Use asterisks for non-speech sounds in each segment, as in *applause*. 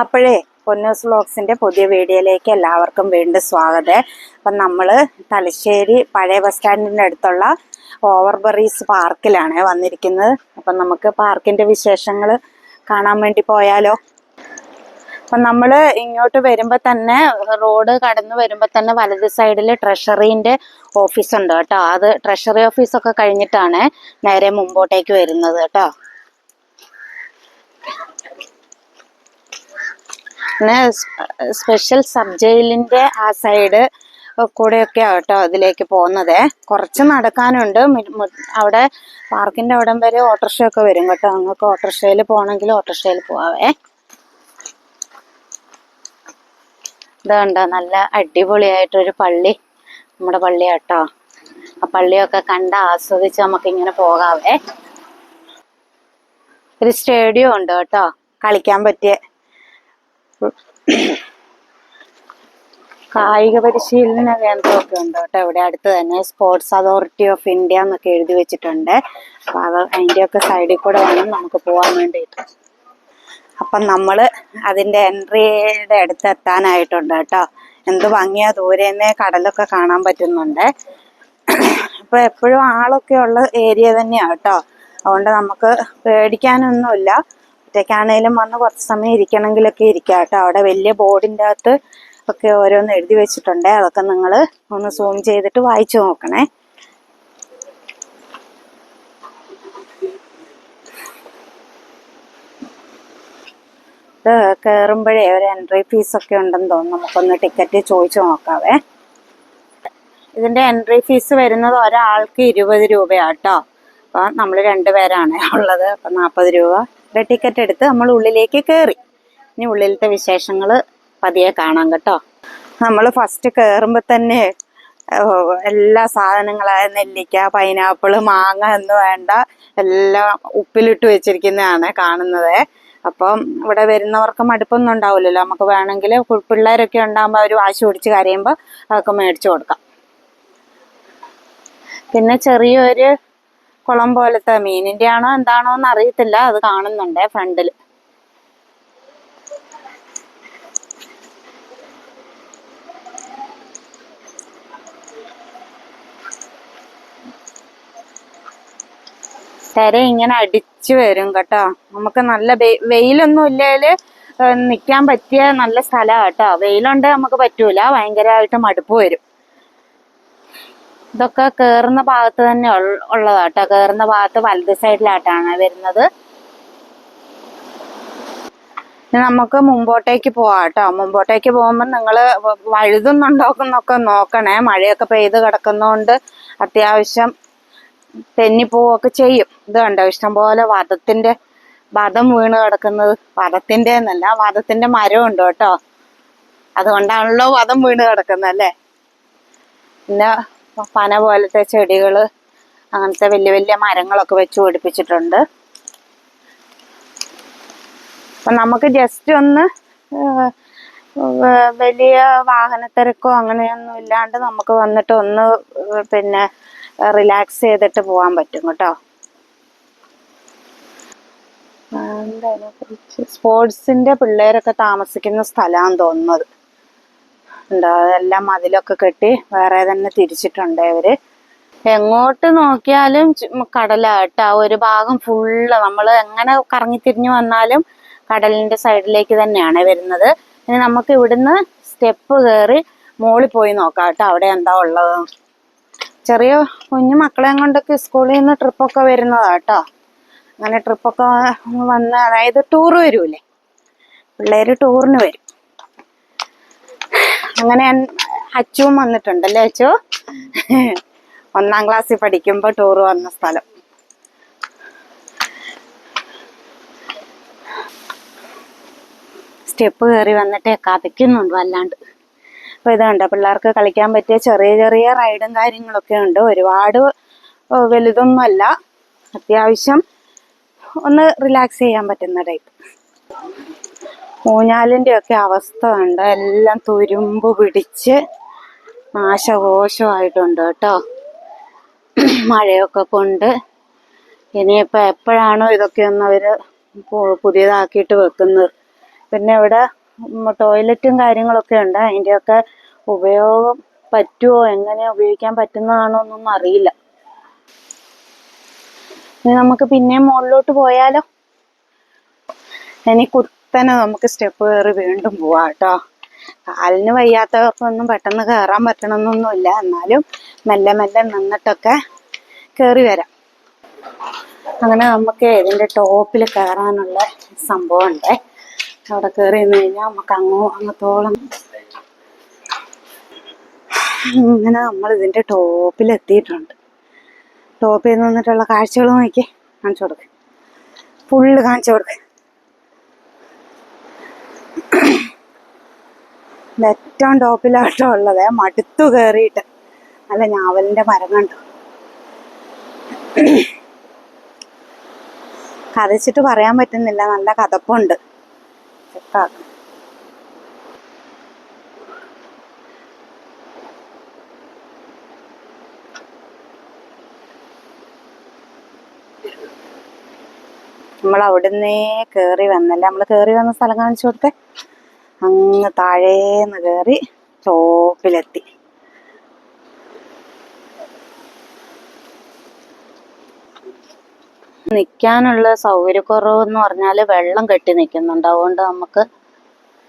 അപ്പോഴേ പൊന്നൂസ് ബ്ലോഗ്സിന്റെ പുതിയ വീഡിയോയിലേക്ക് എല്ലാവർക്കും വീണ്ടും സ്വാഗതം. അപ്പം നമ്മൾ തലശ്ശേരി പഴയ ബസ് സ്റ്റാൻഡിന്റെ അടുത്തുള്ള ഓവർബറീസ് പാർക്കിലാണ് വന്നിരിക്കുന്നത്. അപ്പം നമുക്ക് പാർക്കിന്റെ വിശേഷങ്ങൾ കാണാൻ വേണ്ടി പോയാലോ? അപ്പം നമ്മൾ ഇങ്ങോട്ട് വരുമ്പോൾ തന്നെ റോഡ് കടന്നു വരുമ്പോൾ തന്നെ വലത് സൈഡിൽ ട്രഷറീന്റെ ഓഫീസുണ്ട് കേട്ടോ. അത് ട്രഷറി ഓഫീസൊക്കെ കഴിഞ്ഞിട്ടാണ് നേരെ മുമ്പോട്ടേക്ക് വരുന്നത് കേട്ടോ. പിന്നെ സ്പെഷ്യൽ സബ് ജയിലിന്റെ ആ സൈഡ് കൂടെയൊക്കെ കേട്ടോ അതിലേക്ക് പോകുന്നത്. കുറച്ച് നടക്കാനുണ്ട്. അവിടെ പാർക്കിന്റെ അവിടെ വരെ ഓട്ടോറിക്ഷ ഒക്കെ വരും കേട്ടോ. നിങ്ങൾക്ക് ഓട്ടോറിക്ഷയിൽ പോകണമെങ്കിൽ ഓട്ടോറിക്ഷയിൽ പോവാവേ. ഇത് കണ്ടോ നല്ല അടിപൊളിയായിട്ടൊരു പള്ളി. നമ്മുടെ പള്ളി കേട്ടോ. ആ പള്ളിയൊക്കെ കണ്ട് ആസ്വദിച്ച് നമുക്ക് ഇങ്ങനെ പോകാവേ. ഒരു സ്റ്റേഡിയം ഉണ്ട് കേട്ടോ. കളിക്കാൻ പറ്റിയ *coughs* കായിക പരിശീലന കേന്ദ്രമൊക്കെ ഉണ്ട് കേട്ടോ. ഇവിടെ അടുത്ത് തന്നെ സ്പോർട്സ് അതോറിറ്റി ഓഫ് ഇന്ത്യ എന്നൊക്കെ എഴുതി വെച്ചിട്ടുണ്ട്. അപ്പൊ അത് ഒക്കെ സൈഡിൽ കൂടെ വേണം നമുക്ക് പോകാൻ വേണ്ടിയിട്ട്. അപ്പം നമ്മൾ അതിന്റെ എൻട്രിയുടെ അടുത്ത് എത്താനായിട്ടുണ്ട് കേട്ടോ. എന്ത് ഭംഗിയാ ദൂരേന്ന് കടലൊക്കെ കാണാൻ പറ്റുന്നുണ്ട്. *coughs* അപ്പോൾ എപ്പോഴും ആളൊക്കെ ഉള്ള ഏരിയ തന്നെയാണ് കേട്ടോ. അതുകൊണ്ട് നമുക്ക് പേടിക്കാനൊന്നുമില്ല. ഒറ്റയ്ക്കാണേലും വന്ന് കുറച്ച് സമയം ഇരിക്കണമെങ്കിലൊക്കെ ഇരിക്കാം കേട്ടോ അവിടെ വലിയ ബോർഡിന്റെ അകത്ത് ഒക്കെ ഓരോന്ന് എഴുതി വെച്ചിട്ടുണ്ട്. അതൊക്കെ നിങ്ങൾ ഒന്ന് സൂം ചെയ്തിട്ട് വായിച്ചു നോക്കണേ. ഇത് കയറുമ്പോഴേ ഒരു എൻട്രി ഫീസ് ഒക്കെ ഉണ്ടെന്ന് തോന്നുന്നു. നമുക്കൊന്ന് ടിക്കറ്റ് ചോദിച്ചു നോക്കാവേ. ഇതിന്റെ എൻട്രി ഫീസ് വരുന്നത് ഒരാൾക്ക് ഇരുപത് രൂപയാട്ടോ. അപ്പൊ നമ്മൾ രണ്ടുപേരാണ് ഉള്ളത്. അപ്പൊ നാൽപ്പത് രൂപ. ടിക്കറ്റ് എടുത്ത് നമ്മൾ ഉള്ളിലേക്ക് കയറി ഇനി ഉള്ളിലത്തെ വിശേഷങ്ങൾ പതിയെ കാണാം കേട്ടോ. നമ്മൾ ഫസ്റ്റ് കയറുമ്പോൾ തന്നെ എല്ലാ സാധനങ്ങളായ നെല്ലിക്ക പൈനാപ്പിൾ മാങ്ങ എന്ന് വേണ്ട എല്ലാം ഉപ്പിലിട്ട് വെച്ചിരിക്കുന്നതാണ് കാണുന്നത്. അപ്പം ഇവിടെ വരുന്നവർക്ക് മടുപ്പൊന്നും ഉണ്ടാവില്ലല്ലോ. നമുക്ക് വേണമെങ്കിൽ പിള്ളേരൊക്കെ ഉണ്ടാകുമ്പോൾ അവർ വാശി പിടിച്ച് കരയുമ്പോൾ അതൊക്കെ മേടിച്ചു കൊടുക്കാം. പിന്നെ ചെറിയൊരു കുളം പോലത്തെ മീനിന്റെ ആണോ എന്താണോ എന്ന് അറിയത്തില്ല അത് കാണുന്നുണ്ട് ഫ്രണ്ടിൽ തിര ഇങ്ങനെ അടിച്ചു വരും കേട്ടോ. നമുക്ക് നല്ല വെയിലൊന്നും ഇല്ലേൽ നിൽക്കാൻ പറ്റിയ നല്ല സ്ഥലമാണ് കേട്ടോ. വെയിലുണ്ട് നമുക്ക് പറ്റൂല. ഭയങ്കരമായിട്ട് മടുപ്പ് വരും. ഇതൊക്കെ കേറുന്ന ഭാഗത്ത് തന്നെ ഉള്ള- ഉള്ളതാട്ടോ. കേറുന്ന ഭാഗത്ത് വലത് സൈഡിലായിട്ടാണ് വരുന്നത്. നമുക്ക് മുമ്പോട്ടേക്ക് പോവാം കേട്ടോ മുമ്പോട്ടേക്ക് പോകുമ്പോൾ നിങ്ങൾ വഴുതുന്നുണ്ടോക്കുന്നൊക്കെ നോക്കണേ. മഴയൊക്കെ പെയ്ത് കിടക്കുന്നതുകൊണ്ട് അത്യാവശ്യം തെന്നിപ്പോവൊക്കെ ചെയ്യും. ഇത് കണ്ടോ? ഇഷ്ടംപോലെ വധത്തിന്റെ വധം വീണ് കിടക്കുന്നത്. വധത്തിന്റെ എന്നല്ല വധത്തിന്റെ മരം ഉണ്ട് കേട്ടോ. അതുകൊണ്ടാണല്ലോ വധം വീണ് കിടക്കുന്നത് അല്ലേ? പിന്നെ പന പോലത്തെ ചെടികൾ അങ്ങനത്തെ വലിയ വലിയ മരങ്ങളൊക്കെ വെച്ച് പിടിപ്പിച്ചിട്ടുണ്ട്. അപ്പം നമുക്ക് ജസ്റ്റ് ഒന്ന് വലിയ വാഹനത്തിരക്കോ അങ്ങനെയൊന്നും ഇല്ലാണ്ട് നമുക്ക് വന്നിട്ട് ഒന്ന് പിന്നെ റിലാക്സ് ചെയ്തിട്ട് പോകാൻ പറ്റും കേട്ടോ? സ്പോർട്സിന്റെ പിള്ളേരൊക്കെ താമസിക്കുന്ന സ്ഥലമാണെന്ന് തോന്നുന്നത്. എന്താ അതെല്ലാം മതിലൊക്കെ കെട്ടി വേറെ തന്നെ തിരിച്ചിട്ടുണ്ട് ഇവർ. എങ്ങോട്ട് നോക്കിയാലും കടലാട്ട. ഒരു ഭാഗം ഫുള്ള് നമ്മൾ എങ്ങനെ കറങ്ങി തിരിഞ്ഞു വന്നാലും കടലിന്റെ സൈഡിലേക്ക് തന്നെയാണ് വരുന്നത്. ഇനി നമുക്ക് ഇവിടുന്ന് സ്റ്റെപ്പ് കയറി മോളി പോയി നോക്കാം കേട്ടോ. അവിടെ എന്താ ഉള്ളത്? ചെറിയ കുഞ്ഞു മക്കളെയും കൊണ്ടൊക്കെ സ്കൂളിൽ നിന്ന് ട്രിപ്പൊക്കെ വരുന്നതാ കേട്ടോ. അങ്ങനെ ട്രിപ്പൊക്കെ വന്ന് അതായത് ടൂർ വരൂലേ? പിള്ളേര് ടൂറിന് വരും. അങ്ങനെ അച്ചുവും വന്നിട്ടുണ്ടല്ലേ അച്ചു? ഒന്നാം ക്ലാസ്സിൽ പഠിക്കുമ്പോൾ ടൂർ വന്ന സ്ഥലം. സ്റ്റെപ്പ് കയറി വന്നിട്ട് കഥയ്ക്കുന്നുണ്ട് വല്ലാണ്ട്. അപ്പൊ ഇതുണ്ട് പിള്ളേർക്ക് കളിക്കാൻ പറ്റിയ ചെറിയ ചെറിയ റൈഡും കാര്യങ്ങളൊക്കെ ഉണ്ട്. ഒരുപാട് വലുതൊന്നുമല്ല. അത്യാവശ്യം ഒന്ന് റിലാക്സ് ചെയ്യാൻ പറ്റുന്ന ടൈപ്പ് ഊഞ്ഞാലിന്റെ ഒക്കെ അവസ്ഥ ഉണ്ട് എല്ലാം തുരുമ്പ് പിടിച്ച് നാശകോശമായിട്ടുണ്ട് കേട്ടോ. മഴയൊക്കെ കൊണ്ട്. ഇനിയിപ്പോൾ എപ്പോഴാണോ ഇതൊക്കെ ഒന്ന് അവർ പുതിയതാക്കിയിട്ട് വെക്കുന്നത്? പിന്നെ ഇവിടെ ടോയ്ലറ്റും കാര്യങ്ങളൊക്കെ ഉണ്ട്. അതിന്റെയൊക്കെ ഉപയോഗം പറ്റുമോ എങ്ങനെ ഉപയോഗിക്കാൻ പറ്റുന്നതാണോ എന്നൊന്നും അറിയില്ല. നമുക്ക് പിന്നെയും മുകളിലോട്ട് പോയാലോ? ഇനി കുത്തനെ നമുക്ക് സ്റ്റെപ്പ് കയറി വീണ്ടും പോവാം കേട്ടോ കാലിന് വയ്യാത്തവർക്കൊന്നും പെട്ടെന്ന് കയറാൻ പറ്റണമെന്നൊന്നുമില്ല എന്നാലും മെല്ലെ മെല്ലെ നിന്നിട്ടൊക്കെ കയറി വരാം. അങ്ങനെ നമുക്ക് ഇതിന്റെ ടോപ്പിൽ കയറാനുള്ള സംഭവം ഉണ്ട് അവിടെ കയറി നിന്ന് കഴിഞ്ഞാൽ നമുക്ക് അങ്ങോ അങ്ങത്തോളം ഇങ്ങനെ നമ്മൾ ഇതിന്റെ ടോപ്പിൽ എത്തിയിട്ടുണ്ട്. ടോപ്പിൽ നിന്നിട്ടുള്ള കാഴ്ചകൾ നോക്കി കാണിച്ചു കൊടുക്കുക ഫുള്ള് കാണിച്ചു കൊടുക്ക്. ഏറ്റവും ടോപ്പിലാട്ടോ ഉള്ളത്. മടുത്തു കയറിയിട്ട് അല്ല ഞാവലിന്റെ മരം കണ്ടു. കഥച്ചിട്ട് പറയാൻ പറ്റുന്നില്ല. നല്ല കഥപ്പുണ്ട്. നമ്മൾ അവിടുന്നേ കേറി വന്നല്ലേ? നമ്മൾ കേറി വന്ന സ്ഥലം കാണിച്ചു കൊടുത്തേ. അങ്ങ് താഴേന്ന് കയറി ടോപ്പിലെത്തി നിൽക്കാനുള്ള സൗകര്യക്കുറവ് എന്ന് പറഞ്ഞാൽ വെള്ളം കെട്ടി നിൽക്കുന്നുണ്ട് അതുകൊണ്ട് നമുക്ക്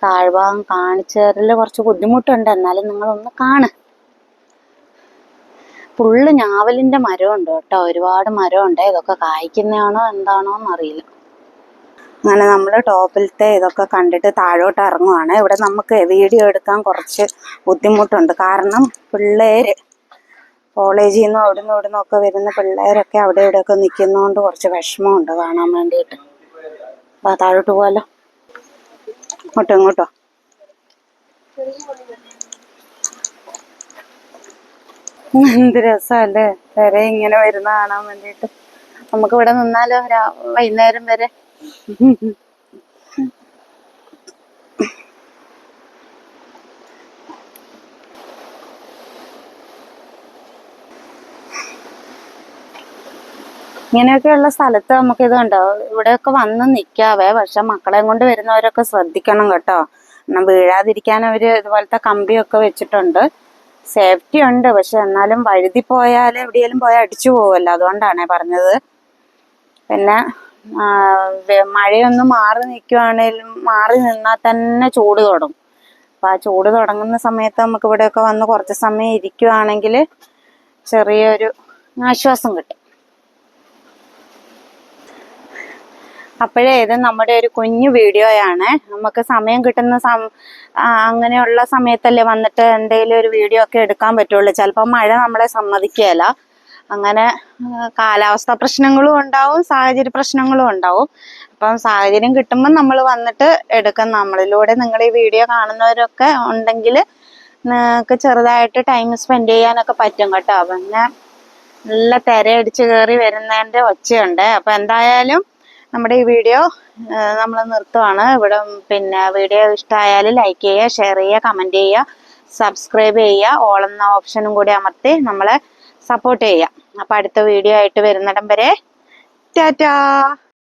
താഴ്ഭാഗം കാണിച്ചു കുറച്ച് ബുദ്ധിമുട്ടുണ്ട്. എന്നാലും നിങ്ങളൊന്ന് കാണ്. ഫുള്ള് ഞാവലിന്റെ മരമുണ്ട് കേട്ടോ. ഒരുപാട് മരമുണ്ട്. ഇതൊക്കെ കായ്ക്കുന്നതാണോ എന്താണോ എന്നറിയില്ല അങ്ങനെ നമ്മൾ ടോപ്പിലത്തെ ഇതൊക്കെ കണ്ടിട്ട് താഴോട്ട് ഇറങ്ങുവാണ്. ഇവിടെ നമുക്ക് വീഡിയോ എടുക്കാൻ കുറച്ച് ബുദ്ധിമുട്ടുണ്ട്. കാരണം പിള്ളേര് കോളേജിൽ നിന്നും അവിടെ നിന്നും ഇവിടെ നിന്നൊക്കെ വരുന്ന പിള്ളേരൊക്കെ അവിടെ ഇവിടെയൊക്കെ നിൽക്കുന്നതുകൊണ്ട് കുറച്ച് വിഷമമുണ്ട് കാണാൻ വേണ്ടിയിട്ട്. അപ്പം താഴോട്ട് പോകാലോ ഇങ്ങോട്ടോ ഇങ്ങോട്ടോ. എന്ത് രസമല്ലേ? വരെ ഇങ്ങനെ വരുന്ന കാണാൻ വേണ്ടിയിട്ട്. നമുക്കിവിടെ നിന്നാലോ? വൈകുന്നേരം വരെ. ഇങ്ങനെയൊക്കെയുള്ള സ്ഥലത്ത് നമുക്ക് ഇത് കണ്ടോ? ഇവിടെയൊക്കെ വന്ന് നിൽക്കാവേ പക്ഷെ മക്കളെയും കൊണ്ട് വരുന്നവരൊക്കെ ശ്രദ്ധിക്കണം കേട്ടോ. കാരണം വീഴാതിരിക്കാൻ അവർ ഇതുപോലത്തെ കമ്പിയൊക്കെ വെച്ചിട്ടുണ്ട്. സേഫ്റ്റി ഉണ്ട്. പക്ഷെ എന്നാലും വഴുതി പോയാൽ എവിടെയെങ്കിലും പോയാൽ അടിച്ചു പോവുമല്ലോ. അതുകൊണ്ടാണേ പറഞ്ഞത്. പിന്നെ മഴയൊന്ന് മാറി നിൽക്കുവാണേലും മാറി നിന്നാൽ തന്നെ ചൂട് തുടങ്ങും. അപ്പം ആ ചൂട് തുടങ്ങുന്ന സമയത്ത് നമുക്ക് ഇവിടെയൊക്കെ വന്ന് കുറച്ച് സമയം ഇരിക്കുവാണെങ്കിൽ ചെറിയൊരു ആശ്വാസം കിട്ടും. അപ്പോഴേ ഇത് നമ്മുടെ ഒരു കുഞ്ഞു വീഡിയോയാണ് നമുക്ക് സമയം കിട്ടുന്ന സം അങ്ങനെയുള്ള സമയത്തല്ലേ വന്നിട്ട് എന്തെങ്കിലും ഒരു വീഡിയോ ഒക്കെ എടുക്കാൻ പറ്റുള്ളൂ. ചിലപ്പോൾ മഴ നമ്മളെ സമ്മതിക്കുകയില്ല അങ്ങനെ കാലാവസ്ഥാ പ്രശ്നങ്ങളും ഉണ്ടാവും സാഹചര്യ പ്രശ്നങ്ങളും ഉണ്ടാവും. അപ്പം സാഹചര്യം കിട്ടുമ്പോൾ നമ്മൾ വന്നിട്ട് എടുക്കാം. നമ്മളിലൂടെ നിങ്ങൾ ഈ വീഡിയോ കാണുന്നവരൊക്കെ ഉണ്ടെങ്കിൽ നിങ്ങൾക്ക് ചെറുതായിട്ട് ടൈം സ്പെൻഡ് ചെയ്യാനൊക്കെ പറ്റും കേട്ടോ. പിന്നെ നല്ല തിരയടിച്ച് കയറി വരുന്നതിന്റെ ഒച്ചയുണ്ട്. അപ്പം എന്തായാലും നമ്മുടെ ഈ വീഡിയോ നമ്മൾ നിർത്തുവാണ്. ഇവിടെ പിന്നെ വീഡിയോ ഇഷ്ടമായാൽ ലൈക്ക് ചെയ്യുക ഷെയർ ചെയ്യുക കമന്റ് ചെയ്യുക സബ്സ്ക്രൈബ് ചെയ്യുക. ഓൾ എന്ന ഓപ്ഷനും കൂടി അമർത്തി നമ്മളെ സപ്പോർട്ട് ചെയ്യുക അപ്പം അടുത്ത വീഡിയോ ആയിട്ട് വരുന്നിടം വരെ. ടാറ്റാ!